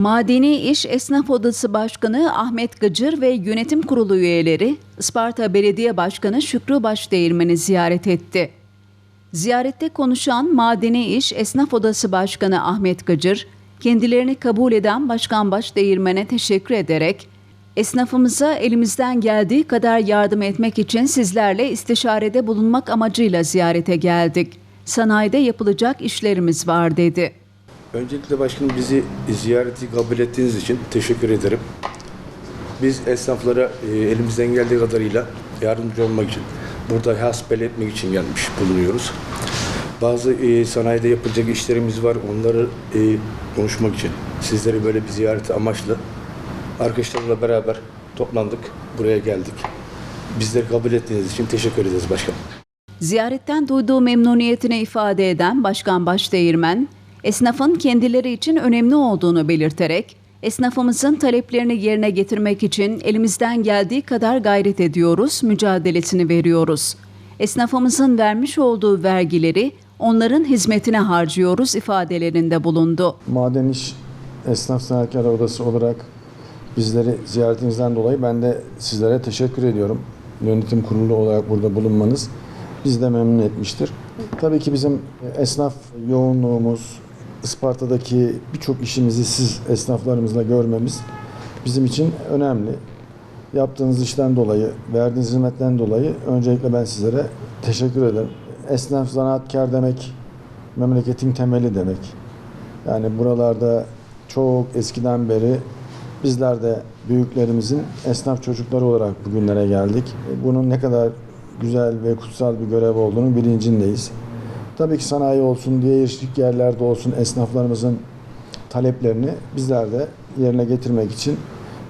Madeni İş Esnaf Odası Başkanı Ahmet Gıcır ve yönetim kurulu üyeleri Isparta Belediye Başkanı Şükrü Başdeğirmen'i ziyaret etti. Ziyarette konuşan Madeni İş Esnaf Odası Başkanı Ahmet Gıcır, kendilerini kabul eden Başkan Başdeğirmen'e teşekkür ederek, esnafımıza elimizden geldiği kadar yardım etmek için sizlerle istişarede bulunmak amacıyla ziyarete geldik. Sanayide yapılacak işlerimiz var dedi. Öncelikle başkanım bizi ziyareti kabul ettiğiniz için teşekkür ederim. Biz esnaflara e, elimizden geldiği kadarıyla yardımcı olmak için, burada hasbel etmek için gelmiş bulunuyoruz. Bazı e, sanayide yapılacak işlerimiz var, onları e, konuşmak için sizleri böyle bir ziyareti amaçlı arkadaşlarımla beraber toplandık, buraya geldik. Bizleri kabul ettiğiniz için teşekkür ederiz başkanım. Ziyaretten duyduğu memnuniyetini ifade eden Başkan Başdeğirmen, esnafın kendileri için önemli olduğunu belirterek, esnafımızın taleplerini yerine getirmek için elimizden geldiği kadar gayret ediyoruz, mücadelesini veriyoruz. Esnafımızın vermiş olduğu vergileri onların hizmetine harcıyoruz ifadelerinde bulundu. Maden İş Esnaf Sanatkar Odası olarak bizleri ziyaretinizden dolayı ben de sizlere teşekkür ediyorum. Yönetim kurulu olarak burada bulunmanız bizi de memnun etmiştir. Tabii ki bizim esnaf yoğunluğumuz, Isparta'daki birçok işimizi siz esnaflarımızla görmemiz bizim için önemli. Yaptığınız işten dolayı, verdiğiniz hizmetten dolayı öncelikle ben sizlere teşekkür ederim. Esnaf zanaatkar demek memleketin temeli demek. Yani buralarda çok eskiden beri bizler de büyüklerimizin esnaf çocukları olarak bugünlere geldik. Bunun ne kadar güzel ve kutsal bir görev olduğunu bilincindeyiz. Tabii ki sanayi olsun, diğer işlik yerlerde olsun esnaflarımızın taleplerini bizler de yerine getirmek için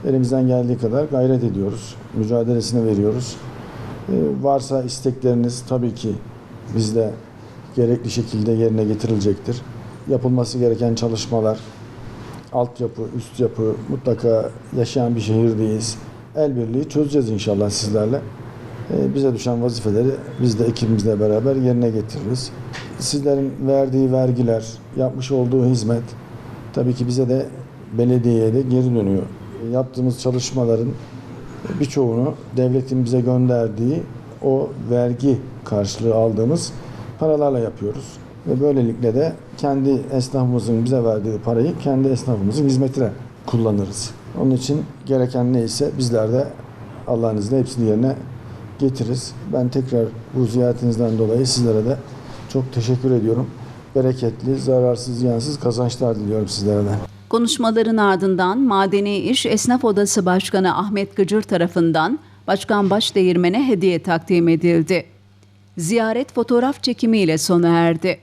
elimizden geldiği kadar gayret ediyoruz. Mücadelesini veriyoruz. Ee, varsa istekleriniz tabii ki bizde gerekli şekilde yerine getirilecektir. Yapılması gereken çalışmalar, altyapı, üst yapı mutlaka yaşayan bir şehirdeyiz. El birliği çözeceğiz inşallah sizlerle. Ee, Bize düşen vazifeleri biz de ekibimizle beraber yerine getiririz. Sizlerin verdiği vergiler, yapmış olduğu hizmet tabii ki bize de belediyeye de geri dönüyor. Yaptığımız çalışmaların birçoğunu devletin bize gönderdiği o vergi karşılığı aldığımız paralarla yapıyoruz. Ve böylelikle de kendi esnafımızın bize verdiği parayı kendi esnafımızın hizmetine kullanırız. Onun için gereken neyse bizler de Allah'ın izniyle hepsini yerine getiririz. Ben tekrar bu ziyaretinizden dolayı sizlere de çok teşekkür ediyorum. Bereketli, zararsız, ziyansız kazançlar diliyorum sizlere de. Konuşmaların ardından Madeni İş Esnaf Odası Başkanı Ahmet Gıcır tarafından Başkan Başdeğirmen'e hediye takdim edildi. Ziyaret fotoğraf çekimiyle sona erdi.